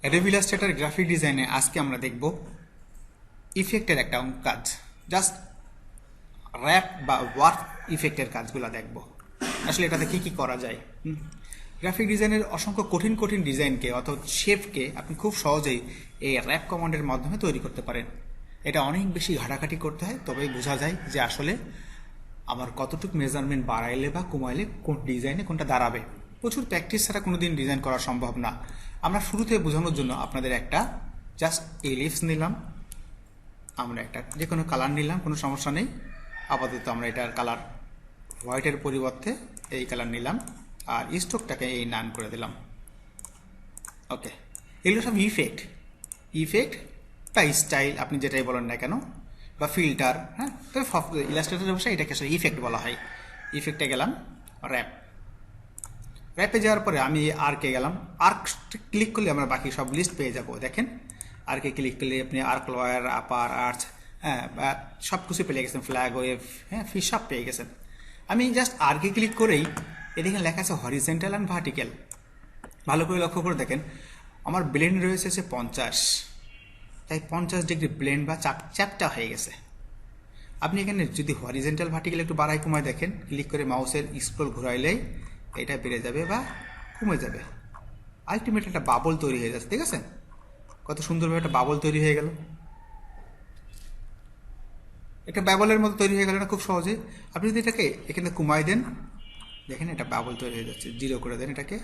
Adobe graphic ডিজাইনে আজকে আমরা দেখব ইফেক্টের একটা কাজ। জাস্ট র্যাপ বা ওয়ার্ক ইফেক্টের কাজগুলো দেখব। আসলে এটাতে কী কী করা যায়? গ্রাফিক ডিজাইনের অসংখ্য কঠিন কঠিন ডিজাইনকে অথবা শেপকে আপনি খুব সহজেই এই র্যাপ কমান্ডের মাধ্যমে তৈরি করতে পারেন। এটা অনেক বেশি ঘাটাঘাটি করতে হয়, তবেই বোঝা যায় যে আসলে আমার কতটুকু মেজারমেন্ট বাড়াইলে বা কমাইলে কোন ডিজাইনে কোনটা দাঁড়াবে। প্রচুর প্র্যাকটিস ছাড়া কোনো দিন ডিজাইন করা সম্ভব না। আমরা শুরুতে বোঝানোর জন্য আপনাদের একটা জাস্ট এলিপস নিলাম। আমরা একটা যে কোনো কালার নিলাম, কোনো সমস্যা নেই। আপাতত আমরা এটার কালার হোয়াইটের পরিবর্তে এই কালার নিলাম আর স্টোকটাকে এই নান করে দিলাম। ওকে এগুলো সব ইফেক্ট ইফেক্ট বা স্টাইল আপনি যেটাই বলেন না কেন, বা ফিল্টার হ্যাঁ? তবে ইলাস্ট্রেটরের ভাষায় এটাকে ইফেক্ট বলা হয়। ইফেক্টে গেলাম র্যাপ র্যাপে যাওয়ার পরে আমি আর্কে গেলাম। আর্ক ক্লিক করলে আমরা বাকি সব লিস্ট পেয়ে যাব, দেখেন। আর্কে ক্লিক করলে আপনি আর্ক লয়ার আপার আর্চ হ্যাঁ সব কিছু পেয়ে গেছেন ফ্ল্যাগ ওয়েভ হ্যাঁ ফি সব পেয়ে গেছেন। আমি জাস্ট আর্কে ক্লিক করেই এদিকে লেখা আছে হরিজেন্টাল অ্যান্ড ভার্টিক্যাল ভালো করে লক্ষ্য করে দেখেন, আমার ব্লেন্ড রয়েছে হচ্ছে পঞ্চাশ। তাই পঞ্চাশ ডিগ্রি ব্লেন্ড বা চ্যাপটা হয়ে গেছে। আপনি এখানে যদি হরিজেন্টাল ভার্টিক্যাল একটু বাড়াই কমায় দেখেন ক্লিক করে মাউসের স্ক্রল ঘুরাইলেই এটা বেড়ে যাবে বা কমে যাবে। আলটিমেট একটা বাবল তৈরি হয়ে যাচ্ছে, ঠিক আছে? কত সুন্দরভাবে একটা বাবল তৈরি হয়ে গেল। একটা বাবলের মতো তৈরি হয়ে গেল না খুব সহজে। আপনি যদি এটাকে এখানে কমাই দেন, দেখেন এটা বাবল তৈরি হয়ে যাচ্ছে জিরো করে দেন এটাকে,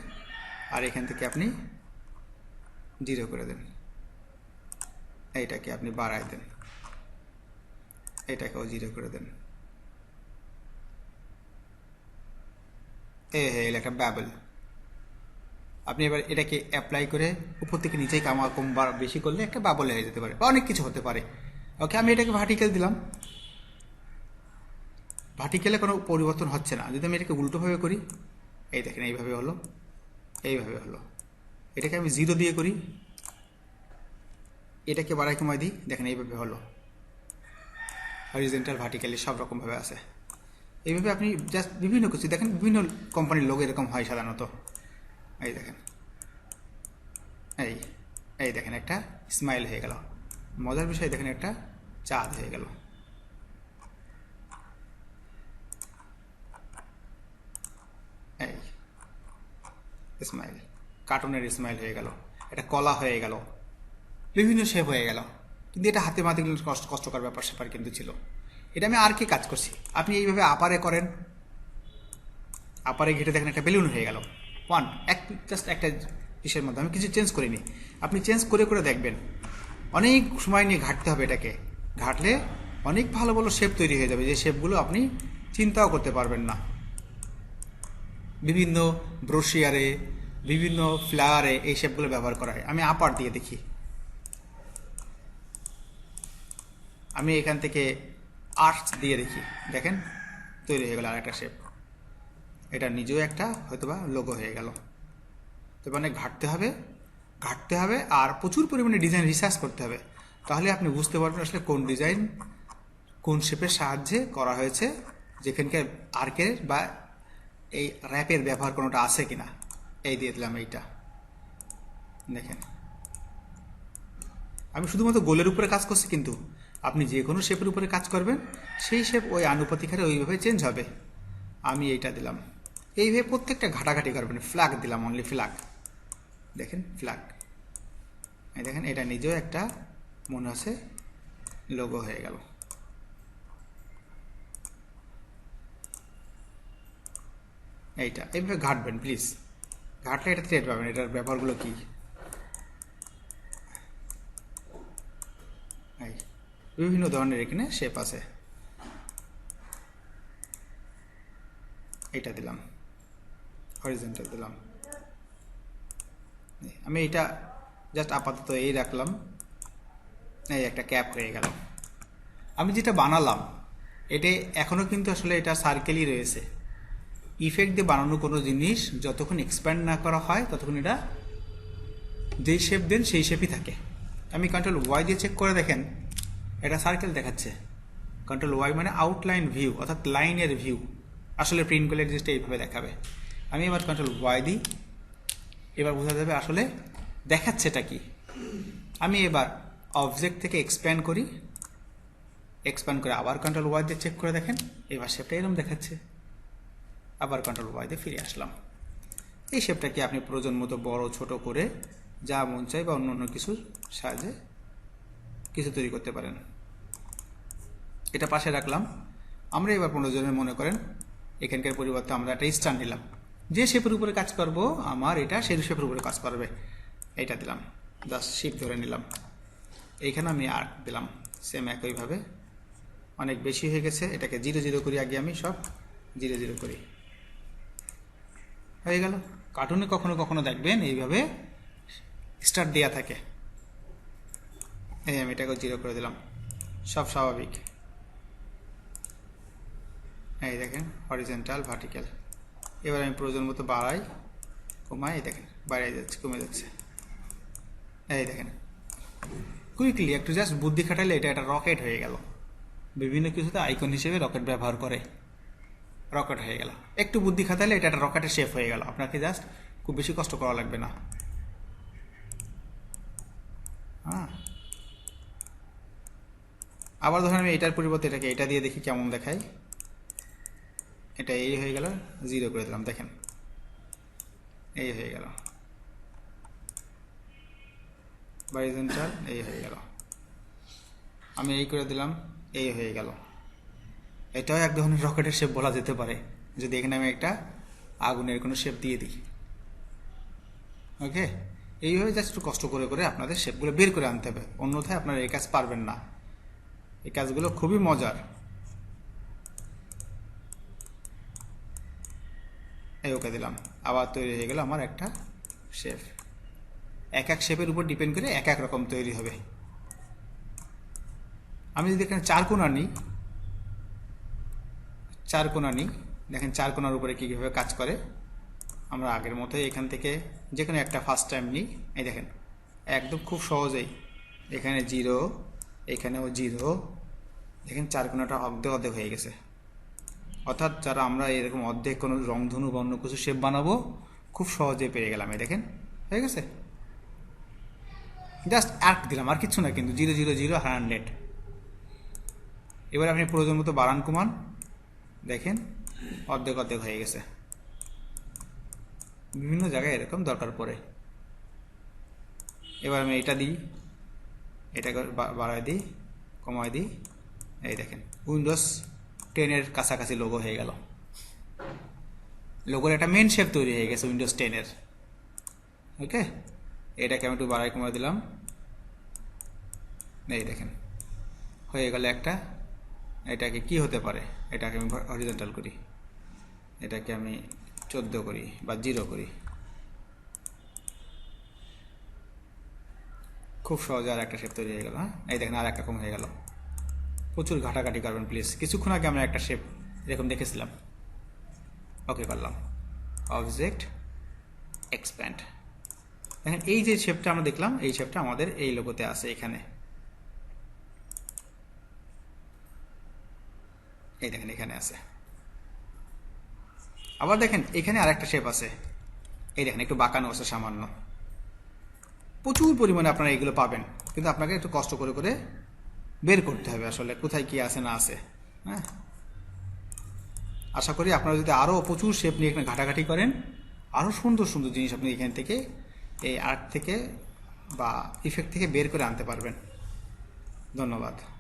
আর এখান থেকে আপনি জিরো করে দেন। এইটাকে আপনি বাড়াই দেন। এটাকেও জিরো করে দেন। এ হে একটা ব্যাবল আপনি এবার এটাকে অ্যাপ্লাই করে উপর থেকে নিচেই কামা কম বেশি করলে একটা বাবল হয়ে যেতে পারে বা অনেক কিছু হতে পারে। ওকে আমি এটাকে ভার্টিক্যাল দিলাম। ভার্টিক্যালে কোনো পরিবর্তন হচ্ছে না। যদি আমি এটাকে উল্টোভাবে করি, এই দেখেন এইভাবে হলো এইভাবে হলো। এটাকে আমি জিরো দিয়ে করি। এটাকে বাড়াই কমাই দিই। দেখেন এইভাবে হলো। হরিজেন্টাল ভার্টিক্যালি সব রকমভাবে আছে। এইভাবে আপনি জাস্ট বিভিন্ন কিছু, দেখেন বিভিন্ন কোম্পানির লোক এরকম হয় সাধারণত। এই দেখেন। এই এই দেখেন একটা স্মাইল হয়ে গেল। মজার বিষয়, দেখেন একটা চাঁদ হয়ে গেল। এই স্মাইল কার্টুনের স্মাইল হয়ে গেল। এটা কলা হয়ে গেল। বিভিন্ন শেপ হয়ে গেল। কিন্তু এটা হাতে মাতে কষ্ট, কষ্টকর ব্যাপার স্যাপার কিন্তু ছিল। এটা আমি আর কি কাজ করছি। আপনি এইভাবে আপারে করেন। আপারে ঘেটে দেখেন, একটা বেলুন হয়ে গেল। ওয়ান এক জাস্ট একটা ইসের মধ্যে। আমি কিছু চেঞ্জ করিনি। আপনি চেঞ্জ করে করে দেখবেন। অনেক সময় নিয়ে ঘাটতে হবে এটাকে। ঘাটলে অনেক ভালো ভালো শেপ তৈরি হয়ে যাবে। যে শেপগুলো আপনি চিন্তাও করতে পারবেন না। বিভিন্ন ব্রোশিয়ারে বিভিন্ন ফ্লাওয়ারে এই শেপগুলো ব্যবহার করা হয়। আমি আপার দিয়ে দেখি। আমি এখান থেকে আর্টস দিয়ে দেখি। দেখেন, তৈরি হয়ে গেল আর একটা শেপ এটা নিজেও একটা, হয়তোবা লোগো হয়ে গেল। তবে অনেক ঘাটতে হবে ঘাটতে হবে, আর প্রচুর পরিমাণে ডিজাইন রিসার্চ করতে হবে। তাহলে আপনি বুঝতে পারবেন আসলে কোন ডিজাইন কোন শেপের সাহায্যে করা হয়েছে, যেখানকার আর্কের বা এই র্যাপের ব্যবহার কোনোটা আছে কিনা। এই দিয়ে দিলাম এইটা। দেখেন। আমি শুধুমাত্র গোলের উপরে কাজ করছি কিন্তু আপনি যে কোনো শেপের উপরে কাজ করবেন, সেই শেপ ওই আনুপাতিক হারে ওইভাবে চেঞ্জ হবে। আমি এইটা দিলাম। এইভাবে প্রত্যেকটা ঘাটাঘাটি করবেন। ফ্ল্যাগ দিলাম অনলি ফ্ল্যাগ দেখেন ফ্ল্যাগ এই দেখেন, এটা নিজেও একটা, মনে আছে লোগো হয়ে গেল। এইটা। এইভাবে ঘাটবেন প্লিজ ঘাটলে এটা থ্রেড পাবেন। এটার ব্যবহারগুলো কী এই বিভিন্ন ধরনের এখানে শেপ আছে। এটা দিলাম। হরিজেন্টাল দিলাম। আমি এটা জাস্ট আপাতত এই রাখলাম। এই একটা ক্যাপ হয়ে গেল। আমি যেটা বানালাম এটা এখনও কিন্তু আসলে এটা সার্কেলই রয়েছে। ইফেক্ট দিয়ে বানানো কোনো জিনিস যতক্ষণ এক্সপ্যান্ড না করা হয়, ততক্ষণ এটা যেই শেপ দেন সেই শেপই থাকে। আমি কন্ট্রোল ওয়াই দিয়ে চেক করে দেখেন। এটা সার্কেল দেখাচ্ছে। কন্ট্রোল ওয়াই মানে আউটলাইন ভিউ অর্থাৎ লাইনের ভিউ আসলে প্রিন্ট করলে জিনিসটা এইভাবে দেখাবে। আমি এবার কন্ট্রোল ওয়াই দিই। এবার বোঝা যাবে আসলে দেখাচ্ছেটা কি। আমি এবার অবজেক্ট থেকে এক্সপ্যান্ড করি। এক্সপ্যান্ড করে আবার কন্ট্রোল ওয়াই দিয়ে চেক করে দেখেন। এবার শেপটা এরকম দেখাচ্ছে। আবার কন্ট্রোল ওয়াই দিয়ে ফিরে আসলাম। এই শেপটাকে আপনি প্রয়োজন মতো বড়, ছোট করে যা মন চাই বা অন্য অন্য কিছুর সাহায্যে কিছু তৈরি করতে পারেন। এটা পাশে রাখলাম। আমরা এবার পনেরো জনের মনে করেন, এখানকার পরিবর্তে আমরা একটা স্টার নিলাম। যে শেপের উপরে কাজ করব, আমার এটা সেই শেপের উপরে কাজ করবে। এটা দিলাম। জাস্ট শিপ ধরে নিলাম। এইখানে আমি আর্ট দিলাম। সেম একইভাবে অনেক বেশি হয়ে গেছে। এটাকে জিরো জিরো করি আগে আমি সব। জিরো জিরো করি। হয়ে গেল। কার্টুনে কখনো কখনো দেখবেন এইভাবে স্টার্ট দেওয়া থাকে। এই আমি এটাকে জিরো করে দিলাম। সব স্বাভাবিক। এই দেখেন হরিজেন্টাল ভার্টিক্যাল এবার আমি প্রয়োজন মতো বাড়াই, কমাই, এই দেখেন, বাড়াই যাচ্ছে, কমে যাচ্ছে। এই দেখেন কুইকলি একটু জাস্ট বুদ্ধি খাটাইলে এটা একটা রকেট হয়ে গেল। বিভিন্ন কিছুতে আইকন হিসেবে রকেট ব্যবহার করে রকেট হয়ে গেল। একটু বুদ্ধি খাটাইলে এটা একটা রকেটের শেপ হয়ে গেল। আপনাকে জাস্ট খুব বেশি কষ্ট করা লাগবে না। হ্যাঁ। আবার ধরেন আমি এটার পরিবর্তে এটাকে, এটা দিয়ে দেখি কেমন দেখায়। এটা এই হয়ে গেল জিরো করে দিলাম, দেখেন। এই হয়ে গেল। বাইজেন্টাল এই হয়ে গেল। আমি এই করে দিলাম, এই হয়ে গেল। এটাও এক ধরনের রকেটের শেপ বলা যেতে পারে, যদি এখানে আমি একটা আগুনের কোনো শেপ দিয়ে দিই। ওকে এইভাবে জাস্ট একটু কষ্ট করে করে আপনাদের শেপগুলো বের করে আনতে হবে। অন্যথায় আপনারা এই কাজ পারবেন না। এই কাজগুলো খুবই মজার। এই ওকে দিলাম। আবার তৈরি হয়ে গেল আমার একটা শেপ এক এক শেপের উপর ডিপেন্ড করে এক এক রকম তৈরি হবে। আমি যদি এখানে চার কোনা নিই, চার কোনা নিই, দেখেন চার কোনার উপরে কী কীভাবে কাজ করে, আমরা আগের মতোই এখান থেকে যে কোনো একটা ফার্স্ট টাইম নিই। এই দেখেন, একদম খুব সহজেই এখানে জিরো এখানেও জিরো দেখেন চার কোনাটা অর্ধেক অর্ধেক হয়ে গেছে। অর্থাৎ যারা আমরা এরকম অর্ধেক কোনো রংধনু বা অন্য কিছু শেপ বানাবো, খুব সহজে পেয়ে গেলাম, এই দেখেন। হয়ে গেছে? জাস্ট আর্ট দিলাম, আর কিছু না, কিন্তু জিরো জিরো জিরো হান্ড্রেড এবার আপনি প্রয়োজন মতো বাড়ান, কমান। দেখেন, অর্ধেক অর্ধেক হয়ে গেছে। বিভিন্ন জায়গায় এরকম দরকার পড়ে। এবার আমি এটা দিই, এটাকে বা- বাড়ায় দিই, কমায় দিই। এই দেখেন, উইন্ডোজ টেনের কাছাকাছি লোগো হয়ে গেল। লোগোর একটা মেন শেপ তৈরি হয়ে গেছে উইন্ডোজ টেনের ওকে এটাকে আমি একটু বাড়াই কমায় দিলাম। এই দেখেন, হয়ে গেল একটা। এটাকে কি হতে পারে? এটাকে আমি হরিজেন্টাল করি। এটাকে আমি চোদ্দ করি বা জিরো করি। খুব সহজে আর একটা শেপ তৈরি হয়ে গেল হ্যাঁ? এই দেখেন আর এক রকম হয়ে গেল। প্রচুর ঘাটাঘাটি করবেন প্লিজ কিছুক্ষণ আগে আমরা একটা শেপ এরকম দেখেছিলাম। ওকে করলাম। অবজেক্ট এক্সপ্যান্ড দেখেন, এই যে শেপটা আমরা দেখলাম, এই শেপটা আমাদের এই লোগোতে আছে এখানে। এই দেখেন, এখানে আছে। আবার দেখেন, এখানে আর একটা শেপ আছে। এই দেখেন, একটু বাঁকানো আছে, সামান্য। প্রচুর পরিমাণে আপনারা এগুলো পাবেন, কিন্তু আপনাকে একটু কষ্ট করে করে বের করতে হবে আসলে, কোথায় কি আছে না আছে হ্যাঁ? আশা করি আপনারা যদি আরও প্রচুর শেপ নিয়ে এখানে ঘাটাঘাটি করেন আরও সুন্দর সুন্দর জিনিস আপনি এখান থেকে এই আর্ট থেকে বা ইফেক্ট থেকে বের করে আনতে পারবেন। ধন্যবাদ।